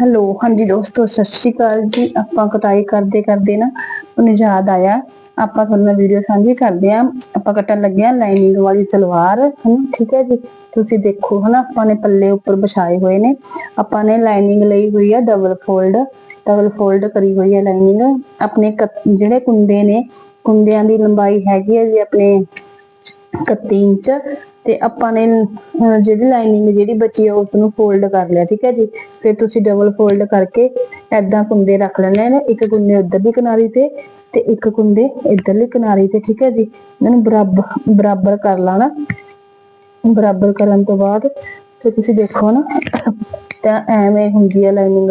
Hello ਹਾਂਜੀ ਦੋਸਤੋ, ਸਤਿ ਸ਼੍ਰੀ ਅਕਾਲ ਜੀ। ਆਪਾਂ ਕਟਾਈ ਕਰਦੇ ਕਰਦੇ ਨਾ, ਮੈਨੂੰ ਯਾਦ ਆਇਆ। ਆਪਾਂ ਤੁਹਾਨੂੰ ਨਾਲ ਵੀਡੀਓ ਸਾਂਝੀ ਕਰਦੇ ਆਂ। ਆਪਾਂ ਕੱਟਣ ਲੱਗੇ ਆਂ ਲਾਈਨਿੰਗ ਵਾਲੀ ਸਲਵਾਰ, ਹਨਾ? ਠੀਕ ਹੈ ਜੀ? ਤੁਸੀਂ ਦੇਖੋ, ਹਨਾ? ਆਪਾਂ ਨੇ ਪੱਲੇ ਉੱਪਰ ਵਿਛਾਏ ਹੋਏ ਨੇ। ਆਪਾਂ ਨੇ ਲਾਈਨਿੰਗ ਲਈ ਹੋਈ ਆ ਡਬਲ ਫੋਲਡ ਡਬਲ ਫੋਲਡ ਕਰੀ ਹੋਈ ਆ ਲਾਈਨਿੰਗ ਆਪਣੇ ਕੱਤ- ਜਿਹੜੇ ਕੁੰਡੇ ਨੇ, ਕੁੰਡਿਆਂ ਦੀ ਲੰਬਾਈ ਹੈਗੀ ਹੈ ਜੀ ਆਪਣੇ 31 ਇੰਚ। ਤੇ ਆਪਾਂ ਨੇ ਜਿਹੜੀ ਲਾਈਨਿੰਗ ਜਿਹੜੀ ਬਚੀ ਆ ਉਸ ਨੂੰ ਫੋਲਡ ਕਰ ਲਿਆ, ਠੀਕ ਹੈ ਜੀ? ਫਿਰ ਤੁਸੀਂ ਡਬਲ ਫੋਲਡ ਕਰਕੇ ਐਦਾਂ ਕੁੰਦੇ ਰੱਖ ਲੈਣੇ ਨੇ, ਇੱਕ ਕੁੰਡੇ ਉਧਰਲੀ ਕਿਨਾਰੀ ਤੇ ਤੇ ਇੱਕ ਕੁੰਡੇ ਇਧਰਲੀ ਕਿਨਾਰੀ ਤੇ, ਠੀਕ ਹੈ ਜੀ? ਇਹਨਾਂ ਨੂੰ ਬਰਾਬਰ ਬਰਾਬਰ ਕਰ ਲਾਣਾ। ਬਰਾਬਰ ਕਰਨ ਤੋਂ ਬਾਅਦ ਫਿਰ ਤੁਸੀਂ ਦੇਖੋ ਨਾ, ਤਾਂ ਐਵੇਂ ਹੁੰਦੀ ਆ ਲਾਈਨਿੰਗ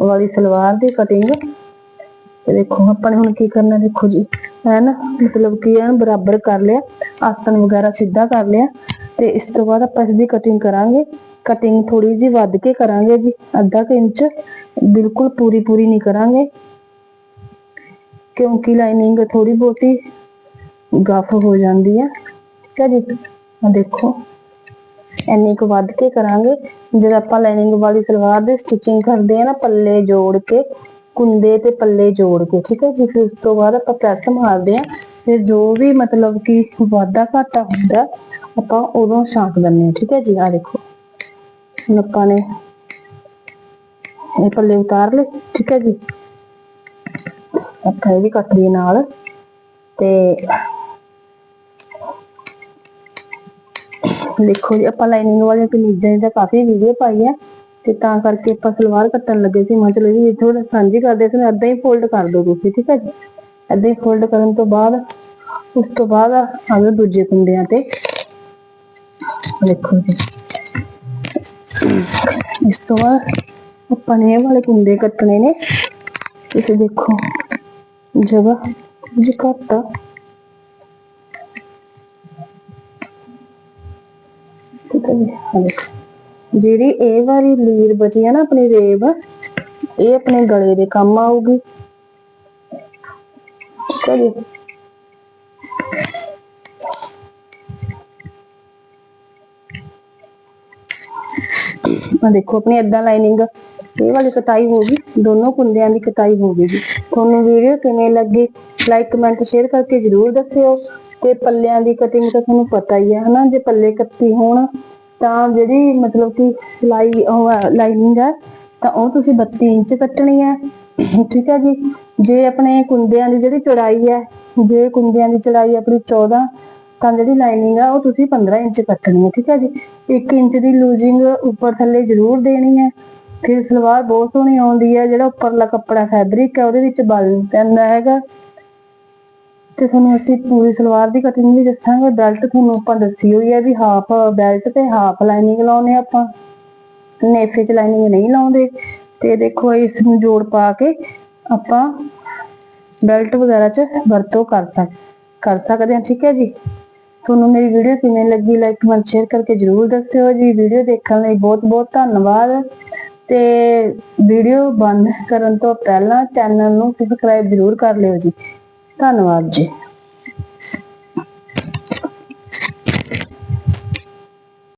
ਵਾਲੀ ਸਲਵਾਰ ਦੀ ਕਟਿੰਗ ਤੇ ਦੇਖੋ, ਆਪਾਂ ਨੇ ਹੁਣ ਕੀ ਕਰਨਾ, ਦੇਖੋ ਜੀ, ਹੈ ਨਾ? ਮਤਲਬ ਕੀ ਐਨ ਬਰਾਬਰ ਕਰ ਲਿਆ। ਆਸਣ ਵਗੈਰਾ ਸਿੱਧਾ ਕਰ ਲਿਆ ਤੇ ਇਸ ਤੋਂ ਬਾਅਦ ਆਪਾਂ ਇਸ ਦੀ ਕਟਿੰਗ ਕਰਾਂਗੇ। ਕਟਿੰਗ ਥੋੜੀ ਜਿਹੀ ਵੱਧ ਕੇ ਕਰਾਂਗੇ ਜੀ, ਅੱਧਾ ਕੁ ਇੰਚ। ਬਿਲਕੁਲ ਪੂਰੀ ਪੂਰੀ ਨਹੀਂ ਕਰਾਂਗੇ। ਕਿਉਂਕਿ ਲਾਈਨਿੰਗ ਥੋੜੀ ਬਹੁਤੀ ਗਫ ਹੋ ਜਾਂਦੀ ਹੈ। ਠੀਕ ਹੈ ਜੀ? ਆ ਦੇਖੋ। ਇੰਨੀ ਕੁ ਵੱਧ ਕੇ ਕਰਾਂਗੇ। ਜਦ ਆਪਾਂ ਲਾਈਨਿੰਗ ਵਾਲੀ ਸਲਵਾਰ ਦੀ ਸਟਿਚਿੰਗ ਕਰਦੇ ਆ ਨਾ, ਪੱਲੇ ਜੋੜ ਕੇ ਕੁੰਡੇ ਤੇ ਪੱਲੇ ਜੋੜ ਕੇ, ਠੀਕ ਹੈ ਜੀ? ਫਿਰ ਉਸ ਤੋਂ ਬਾਅਦ ਆਪਾਂ ਪ੍ਰੈਸ ਮਾਰਦੇ ਆ ਫਿਰ ਜੋ ਵੀ ਮਤਲਬ ਕਿ ਵਾਧਾ ਘਾਟਾ ਹੁੰਦਾ, ਆਪਾਂ ਉਦੋਂ ਛਾਂਟ ਦਿੰਦੇ ਹਾਂ, ਠੀਕ ਹੈ ਜੀ? ਆ ਦੇਖੋ। ਹੁਣ ਆਪਾਂ ਨੇ ਇਹ ਪੱਲੇ ਉਤਾਰ ਲਏ, ਠੀਕ ਹੈ ਜੀ? ਆਪਾਂ ਇਹ ਵੀ ਕੱਟ ਲਈਏ ਨਾਲ ਤੇ ਦੇਖੋ ਜੀ, ਆਪਾਂ ਲਾਈਨਿੰਗ ਵਾਲੀਆਂ ਕਮੀਜ਼ਾਂ ਦੀ ਤਾਂ ਕਾਫੀ ਵੀਡੀਓ ਪਾਈ ਹੈ ਤੇ ਤਾਂ ਕਰਕੇ ਆਪਾਂ ਸਲਵਾਰ ਕੱਟਣ ਲੱਗੇ ਸੀ। ਮੈਂ ਚਲੋ ਜੀ ਥੋੜਾ ਸਾਂਝੀ ਕਰਦੇ ਸੀ, ਮੈਂ ਏਦਾਂ ਹੀ ਫੋਲਡ ਕਰ ਦਿਓ ਤੁਸੀਂ, ਠੀਕ ਹੈ ਜੀ? ਏਦਾਂ ਹੀ ਫੋਲਡ ਕਰਨ ਤੋਂ ਬਾਅਦ, ਉਸ ਤੋਂ ਬਾਅਦ ਆ ਦੂਜੇ ਕੁੰਡਿਆਂ ਤੇ। ਦੇਖੋ ਜੀ। ਇਸ ਤੋਂ ਬਾਅਦ ਆਪਾਂ ਨੇ ਇਹ ਵਾਲੇ ਕੁੰਡੇ ਕੱਟਣੇ ਨੇ। ਤੁਸੀਂ ਦੇਖੋ, ਜਗ੍ਹਾ ਜੀ ਘੱਟ ਜਿਹੜੀ ਇਹ ਵਾਲੀ ਲੀਰ ਬਚੀ ਹੈ ਨਾ, ਆਪਣੀ ਰੇਬ, ਇਹ ਆਪਣੇ ਗਲੇ ਦੇ ਕੰਮ ਆਊਗੀ। ਠੀਕ ਆ ਦੇਖੋ ਆਪਣੀ ਏਦਾਂ ਲਾਈਨਿੰਗ ਇਹ ਵਾਲੀ ਕਟਾਈ ਹੋ ਗਈ। ਦੋਨੋਂ ਕੁੰਡਿਆਂ ਦੀ ਕਟਾਈ ਹੋ ਗਈ ਜੀ। ਤੁਹਾਨੂੰ ਵੀਡੀਓ ਕਿਵੇਂ ਲੱਗੀ? ਲਾਈਕ ਕਮੈਂਟ ਸ਼ੇਅਰ ਕਰਕੇ ਜਰੂਰ ਦੱਸਿਓ। ਤੇ ਪੱਲਿਆਂ ਦੀ ਕਟਿੰਗ ਤਾਂ ਤੁਹਾਨੂੰ ਪਤਾ ਹੀ ਹੈ ਹਨਾ? ਜੇ ਪੱਲੇ ਕੱਤੀ ਹੋਣ, ਤਾਂ ਜਿਹੜੀ ਮਤਲਬ ਕਿ ਸਿਲਾਈ ਉਹ ਲਾਈਨਿੰਗ ਹੈ ਤਾਂ ਉਹ ਤੁਸੀਂ 32 ਇੰਚ ਕੱਟਣੀ ਹੈ ਠੀਕ ਹੈ ਜੀ। ਜੇ ਆਪਣੇ ਕੁੰਦਿਆਂ ਦੀ ਜਿਹੜੀ ਚੌੜਾਈ ਹੈ, ਜੇ ਕੁੰਦਿਆਂ ਦੀ ਚੌੜਾਈ ਆਪਣੀ 14 ਤਾਂ ਜਿਹੜੀ ਲਾਈਨਿੰਗ ਆ, ਉਹ ਤੁਸੀਂ 15 ਇੰਚ ਕੱਟਣੀ ਹੈ, ਠੀਕ ਹੈ ਜੀ। 1 ਇੰਚ ਦੀ ਲੂਜ਼ਿੰਗ ਉੱਪਰ ਥੱਲੇ ਜ਼ਰੂਰ ਦੇਣੀ ਹੈ। ਫਿਰ ਸਲਵਾਰ ਬਹੁਤ ਸੋਹਣੀ ਆਉਂਦੀ ਹੈ, ਜਿਹੜਾ ਉੱਪਰਲਾ ਕੱਪੜਾ ਫੈਬਰਿਕ ਹੈ, ਉਹਦੇ ਵਿੱਚ ਬਲ ਪੈਂਦਾ ਹੈਗਾ। ਤੇ ਤੁਹਾਨੂੰ ਅਸੀਂ ਪੂਰੀ ਸਲਵਾਰ ਦੀ ਕਟਿੰਗ ਵੀ ਦੱਸਾਂਗੇ। ਬੈਲਟ ਤੁਹਾਨੂੰ ਆਪਾਂ ਦੱਸੀ ਹੋਈ ਹੈ ਵੀ ਹਾਫ ਬੈਲਟ ਤੇ ਹਾਫ ਲਾਈਨਿੰਗ ਲਾਉਨੇ ਆਪਾਂ। ਨੇਫੇ ਚ ਲਾਈਨਿੰਗ ਨਹੀਂ ਲਾਉਂਦੇ। ਤੇ ਦੇਖੋ ਇਸ ਨੂੰ ਜੋੜ ਪਾ ਕੇ ਆਪਾਂ ਬੈਲਟ ਵਗੈਰਾ ਚ ਵਰਤੋਂ ਕਰ ਸਕ, ਕਰ ਸਕਦੇ ਹਾਂ, ਠੀਕ ਹੈ ਜੀ? ਤੁਹਾਨੂੰ ਮੇਰੀ ਵੀਡੀਓ ਕਿਵੇਂ ਲੱਗੀ ਲਾਈਕ ਕਮੈਂਟ ਸ਼ੇਅਰ ਕਰਕੇ ਜਰੂਰ ਦੱਸਿਓ ਜੀ। ਵੀਡੀਓ ਦੇਖਣ ਲਈ ਬਹੁਤ ਬਹੁਤ ਧੰਨਵਾਦ। ਤੇ ਵੀਡੀਓ ਬੰਦ ਕਰਨ ਤੋਂ ਪਹਿਲਾਂ ਚੈਨਲ ਨੂੰ ਸਬਸਕ੍ਰਾਈਬ ਜਰੂਰ ਕਰ ਲਿਓ ਜੀ। ਧੰਨਵਾਦ ਜੀ।